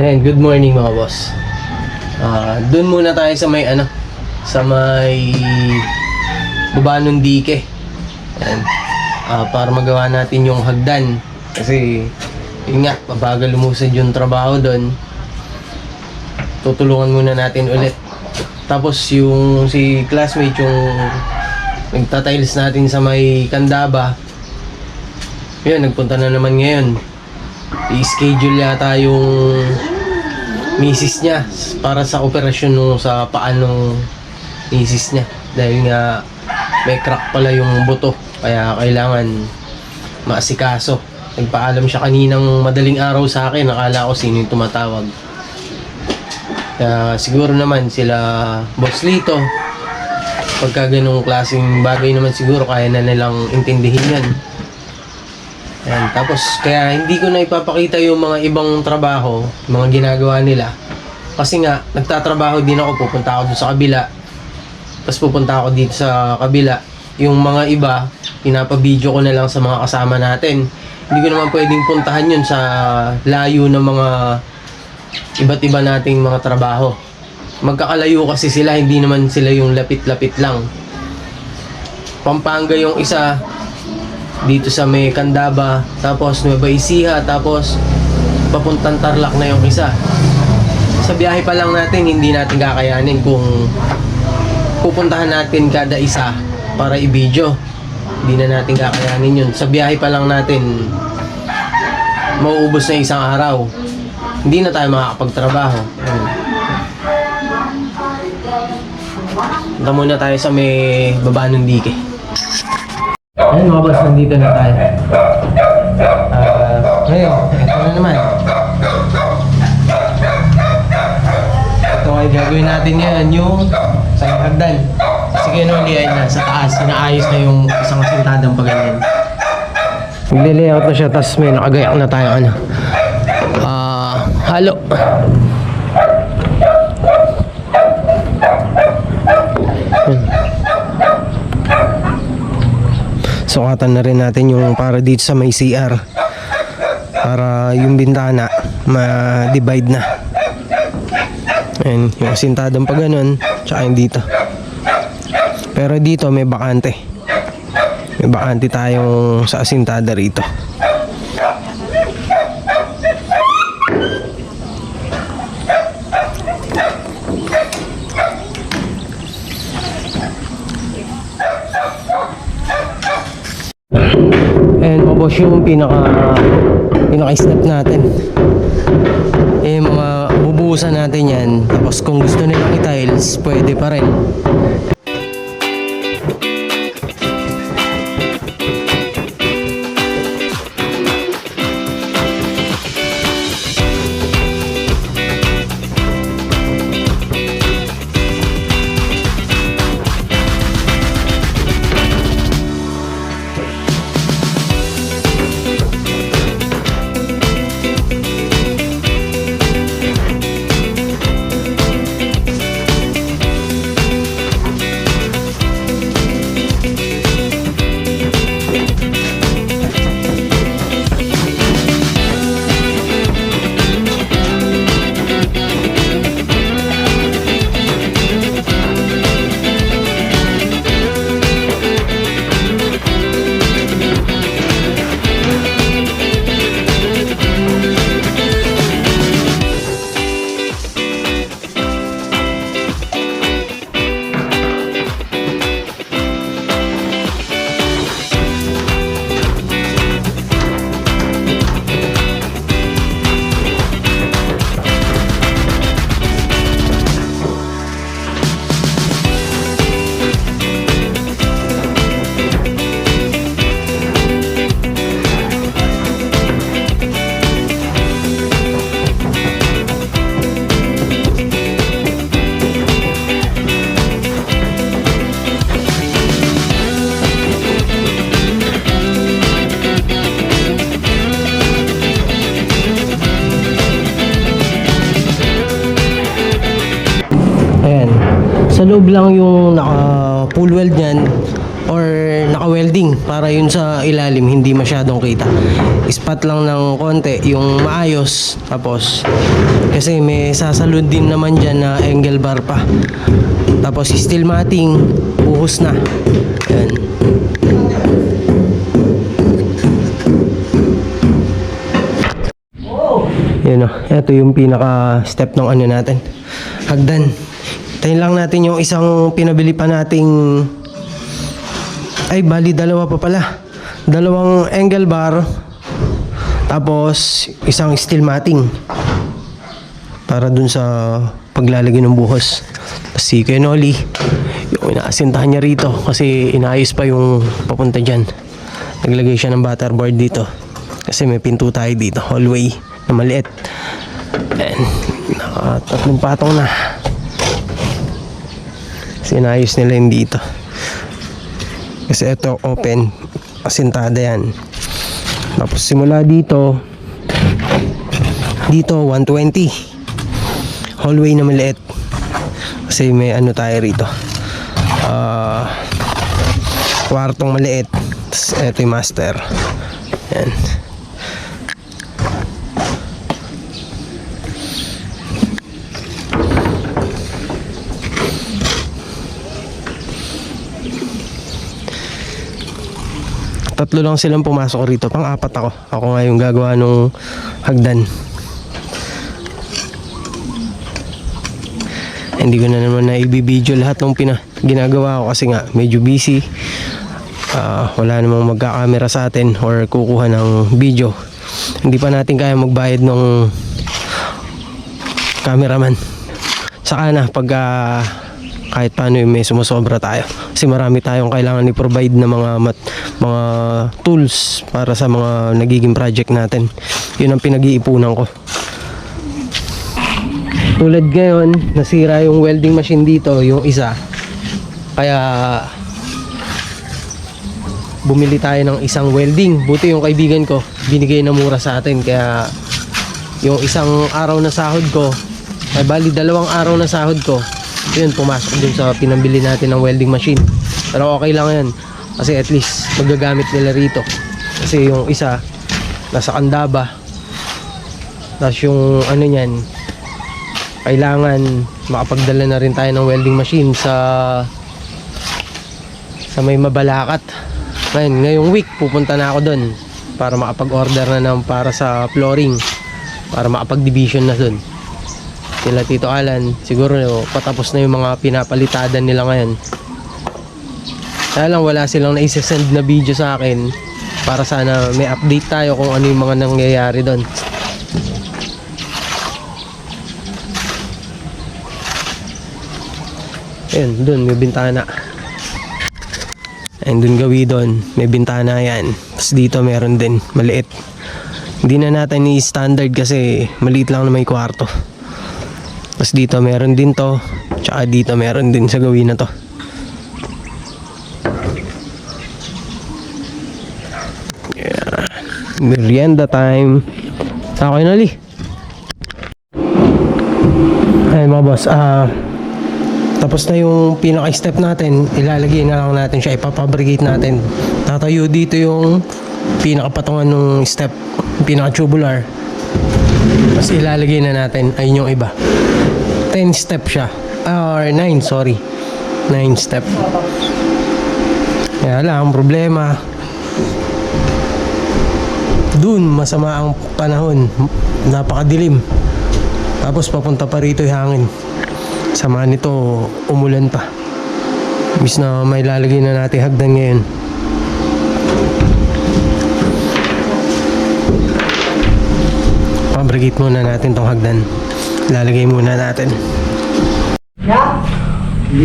Ayan, good morning mga boss. Ah, doon muna tayo sa may ano, sa may Bubanong Dike. Ayan. Ah, para magawa natin yung hagdan. Kasi, yun nga, mabagal lumusad yung trabaho doon. Tutulungan muna natin ulit. Tapos yung si classmate yung nagtatiles natin sa may Kandaba. Yun, nagpunta na naman ngayon. I-schedule yata yung misis niya para sa operasyon nung sa paanong misis niya. Dahil nga may crack pala yung buto. Kaya kailangan maasikaso. Nagpaalam siya kaninang madaling araw sa akin. Nakala ko sino yung tumatawag. Kaya siguro naman sila Boss Lito. Pagka ganong klaseng bagay naman siguro kaya na nilang intindihin yan. Ayan, tapos kaya hindi ko na ipapakita yung mga ibang trabaho, mga ginagawa nila. Kasi nga, nagtatrabaho din ako, pupunta ako doon sa kabila. Tapos pupunta ako dito sa kabila. Yung mga iba, pinapa-video ko na lang sa mga kasama natin. Hindi ko naman pwedeng puntahan yun sa layo ng mga iba't iba nating mga trabaho. Magkakalayo kasi sila, hindi naman sila yung lapit-lapit lang. Pampanga yung isa, dito sa may Candaba, tapos Nueva Ecija, tapos papuntang Tarlac na yung isa. Sa biyahe pa lang natin, hindi natin kakayanin kung pupuntahan natin kada isa para i-video. Hindi na natin kakayanin yun. Sa biyahe pa lang natin, mauubos na isang araw. Hindi na tayo makakapagtrabaho. Ayun. Punta muna tayo sa may baba ng dike. Ayun mga boss, nandito na tayo. Ah, ngayon, ito na naman. Ito ay gagawin natin ngayon yung sa hagdan. Sige no, liay na sa taas, sinaayos na yung isang sintadang pa ganyan. Magle-layout na siya, tapos may nakagayak na tayo ano. Ah, halo. Yun. Sukatan na rin natin yung para dito sa may CR. Para yung bintana ma-divide na. Ayan, yung sintadong pa ganun, tsaka yung dito. Pero dito may bakante. May bakante tayong sa asintada rito. And mga boss yung pinaka pinaka-step natin. Eh mga bubuhusan natin yan. Tapos kung gusto nilang i-tiles, pwede pa rin. Sa loob lang yung naka full weld niyan or naka-welding para yun sa ilalim hindi masyadong kita. Ispat lang ng konti yung maayos tapos kasi may sasalud din naman dyan na angle bar pa. Tapos steel matting, buhos na. Yan. Yan o. Ito yung pinaka step ng ano natin. Hagdan. Tayin lang natin yung isang pinabili pa nating ay bali dalawa pa pala. Dalawang angle bar tapos isang steel matting para dun sa paglalagay ng buhos. Si Nolly, yung inaasintahan niya rito kasi inaayos pa yung papunta dyan. Naglagay siya ng butterboard dito. Kasi may pinto tayo dito, hallway na maliit. And nakatatlong patong na. Kasi inaayos nila yung dito. Kasi ito open, asintada yan. Tapos simula dito, dito 120 hallway na maliit. Kasi may ano tayo rito. Ah kwartong maliit. Tapos eto yung master. Yan tatlo lang silang pumasok rito. Pang apat ako. Ako nga yung gagawa nung hagdan. Hindi ko na naman na ibibideo lahat ng pina ginagawa ko kasi nga medyo busy. Ah, wala namang magkakamera sa atin or kukuha ng video. Hindi pa natin kaya magbayad ng cameraman. Saka na pag ah, kahit paano yung may sumusobra tayo. Kasi marami tayong kailangan i-provide na mga mat, mga tools para sa mga nagiging project natin yun ang pinag-iipunan ko tulad ngayon, nasira yung welding machine dito, yung isa. Kaya bumili tayo ng isang welding. Buti yung kaibigan ko, binigay na mura sa atin. Kaya yung isang araw na sahod ko, ay bali dalawang araw na sahod ko, yun, pumasok dun sa pinambili natin ng welding machine. Pero okay lang yan. Kasi at least magagamit nila rito. Kasi yung isa, nasa Candaba. Tapos yung ano niyan, kailangan makapagdala na rin tayo ng welding machine sa sa may mabalakat ngayon, ngayong week pupunta na ako doon para makapag-order na ng para sa flooring para makapag-division na doon sila Tito Alan siguro patapos na yung mga pinapalitadan nila ngayon kaya lang wala silang naisasend na video sa akin para sana may update tayo kung ano yung mga nangyayari doon Ayun, dun may bintana. Ayun, dun gawi dun. May bintana yan. Tapos dito meron din, maliit. Hindi na natin i-standard kasi maliit lang na may kwarto. Tapos dito meron din to. Tsaka dito meron din sa gawin na to. Merienda time. Okay na, Li. Ayun mga boss, ah... Tapos na yung pinaka-step natin, ilalagay na lang natin siya, ipapabricate natin. Tatayo dito yung pinaka-patungan ng step, pinaka-tubular. Tapos ilalagay na natin, ayun yung iba. 10 step siya. Or 9, sorry. 9 step. Kaya lang, ang problema, dun masama ang panahon. Napakadilim. Tapos papunta pa rito yung hangin. Sama nito umulan pa. Imbis na may lalagay na natin hagdan ngayon. Pabrigate muna natin tong hagdan. Lalagay muna natin.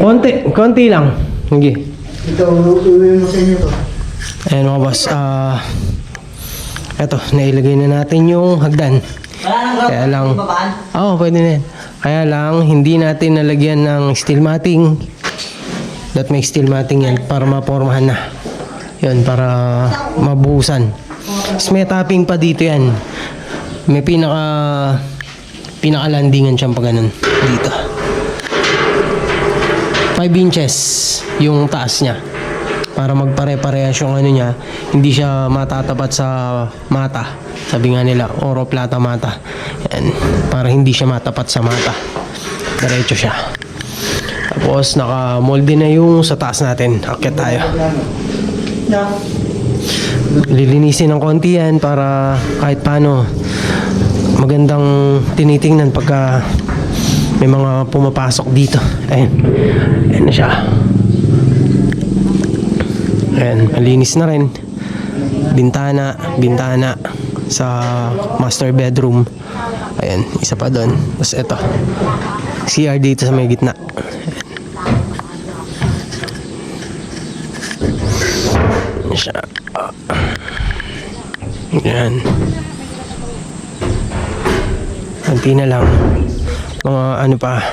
Konti, konti lang. Sige. Ito, uwi mo sa inyo to. Ayan mga boss. Ah Eto, nailagay na natin yung hagdan. Kaya lang Oo, pwede na yan. Kaya lang, hindi natin nalagyan ng steel matting. That may steel matting yan para mapormahan na. Yun, para mabuhusan. Tapos may tapping pa dito yan. May pinaka Pinaka landingan siyang pa ganun. Dito. 5 inches yung taas niya para magpare-parehas yung ano niya, hindi siya matatapat sa mata. Sabi nga nila, oro plata mata. Yan, para hindi siya matapat sa mata. Diretso siya. Tapos naka-molde na yung sa taas natin. Akyat tayo. Lilinisin ng konti yan para kahit paano magandang tinitingnan pagka may mga pumapasok dito. Ayan. Ayan na siya. Ayan, malinis na rin. Bintana, bintana sa master bedroom. Ayan, isa pa doon. Tapos ito. CR dito sa may gitna. Ayan siya. Konti na lang. Mga ano pa.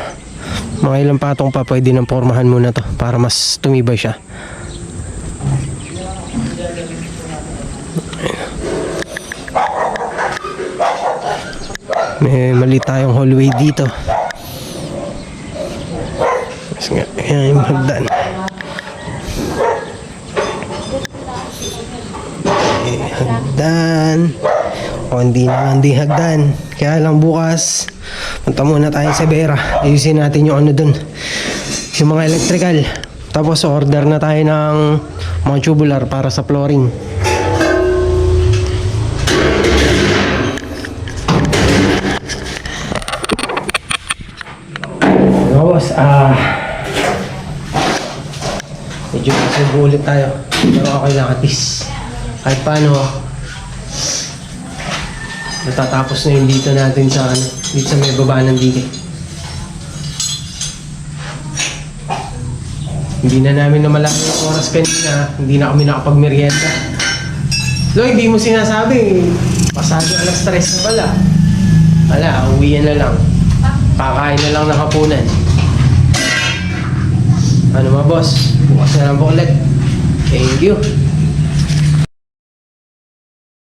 Mga ilang patong pa pwede nang pormahan muna to para mas tumibay siya. May mali tayong hallway dito. Mas nga, ayan yung hagdan. Eh, hagdan. O hindi na hindi hagdan. Kaya lang bukas, punta muna tayo sa Vera. Ayusin natin yung ano dun. Yung mga electrical. Tapos order na tayo ng mga tubular para sa flooring. Ah... medyo masubo ulit tayo. Pero okay lang at least. Kahit paano, natatapos na yung dito natin sa ano, dito sa may baba ng dike. Hindi na namin namalaman yung oras kanina, hindi na kami nakapagmerienda. Lo, hindi mo sinasabi, pasado alas stress na pala. Wala, uwian na lang. Kakain na lang ng hapunan. Ano mga boss? Bukas na lang po ulit. Thank you.